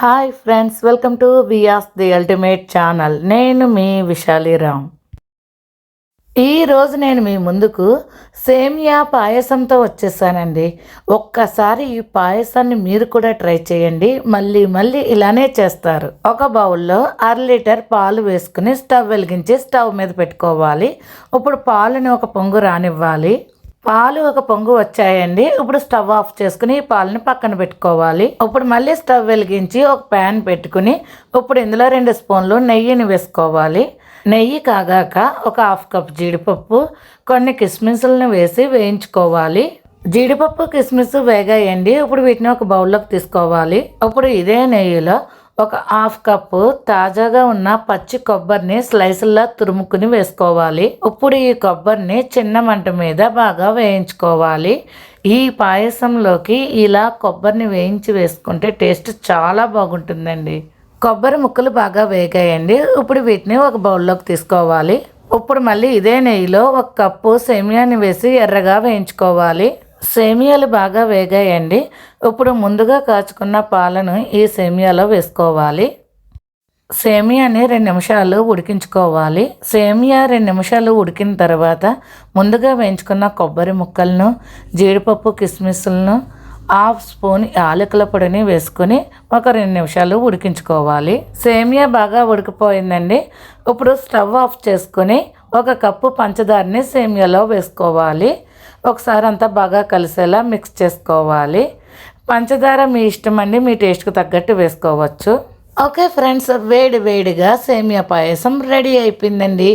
Hi friends welcome to Vyas the ultimate channel నేను మీ విశాలిరామ్ ఈరోజు నేను మీ ముందుకు సేమియా పాయసంతో వచ్చేసానండి. ఒక్కసారి ఈ పాయసాన్ని మీరు కూడా ట్రై చేయండి. మళ్ళీ మళ్ళీ ఇలానే చేస్తారు. ఒక బౌల్లో అర లీటర్ పాలు వేసుకుని స్టవ్ వెలిగించి స్టవ్ మీద పెట్టుకోవాలి. ఇప్పుడు పాలని ఒక పొంగు రానివ్వాలి. పాలు ఒక పొంగు వచ్చాయండి. ఇప్పుడు స్టవ్ ఆఫ్ చేసుకుని ఈ పాలని పక్కన పెట్టుకోవాలి. ఇప్పుడు మళ్ళీ స్టవ్ వెలిగించి ఒక ప్యాన్ పెట్టుకుని ఇప్పుడు ఇందులో రెండు స్పూన్లు నెయ్యిని వేసుకోవాలి. నెయ్యి కాగాక ఒక హాఫ్ కప్ జీడిపప్పు కొన్ని కిస్మిస్లను వేసి వేయించుకోవాలి. జీడిపప్పు కిస్మిస్ వేగాయండి. ఇప్పుడు వీటిని ఒక బౌల్లోకి తీసుకోవాలి. ఇప్పుడు ఇదే నెయ్యిలో ఒక హాఫ్ కప్పు తాజాగా ఉన్న పచ్చి కొబ్బరిని స్లైసుల్లా తురుముకుని వేసుకోవాలి. ఇప్పుడు ఈ కొబ్బరిని చిన్న మంట మీద బాగా వేయించుకోవాలి. ఈ పాయసంలోకి ఇలా కొబ్బరిని వేయించి వేసుకుంటే టేస్ట్ చాలా బాగుంటుందండి. కొబ్బరి ముక్కలు బాగా వేగాయండి. ఇప్పుడు వీటిని ఒక బౌల్లోకి తీసుకోవాలి. ఇప్పుడు మళ్ళీ ఇదే నెయ్యిలో ఒక కప్పు సేమియాని వేసి ఎర్రగా వేయించుకోవాలి. సేమియాలు బాగా వేగాయండి. ఇప్పుడు ముందుగా కాచుకున్న పాలను ఈ సేమియాలో వేసుకోవాలి. సేమియాని రెండు నిమిషాలు ఉడికించుకోవాలి. సేమియా రెండు నిమిషాలు ఉడికిన తర్వాత ముందుగా వేయించుకున్న కొబ్బరి ముక్కలను జీడిపప్పు కిస్మిస్లను హాఫ్ స్పూన్ యాలకుల పొడిని వేసుకొని ఒక రెండు నిమిషాలు ఉడికించుకోవాలి. సేమియా బాగా ఉడికిపోయిందండి. ఇప్పుడు స్టవ్ ఆఫ్ చేసుకొని ఒక కప్పు పంచదారని సేమియాలో వేసుకోవాలి. ఒకసారి అంతా బాగా కలిసేలా మిక్స్ చేసుకోవాలి. పంచదార మీ ఇష్టం అండి మీ టేస్ట్కి తగ్గట్టు వేసుకోవచ్చు. ఓకే ఫ్రెండ్స్ వేడి వేడిగా సేమియా పాయసం రెడీ అయిపోయిందండి.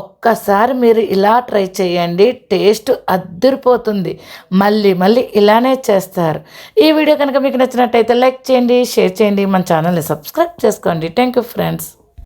ఒక్కసారి మీరు ఇలా ట్రై చేయండి టేస్ట్ అద్దరిపోతుంది. మళ్ళీ మళ్ళీ ఇలానే చేస్తారు. ఈ వీడియో కనుక మీకు నచ్చినట్టయితే లైక్ చేయండి షేర్ చేయండి మన ఛానల్ని సబ్స్క్రైబ్ చేసుకోండి. Thank you friends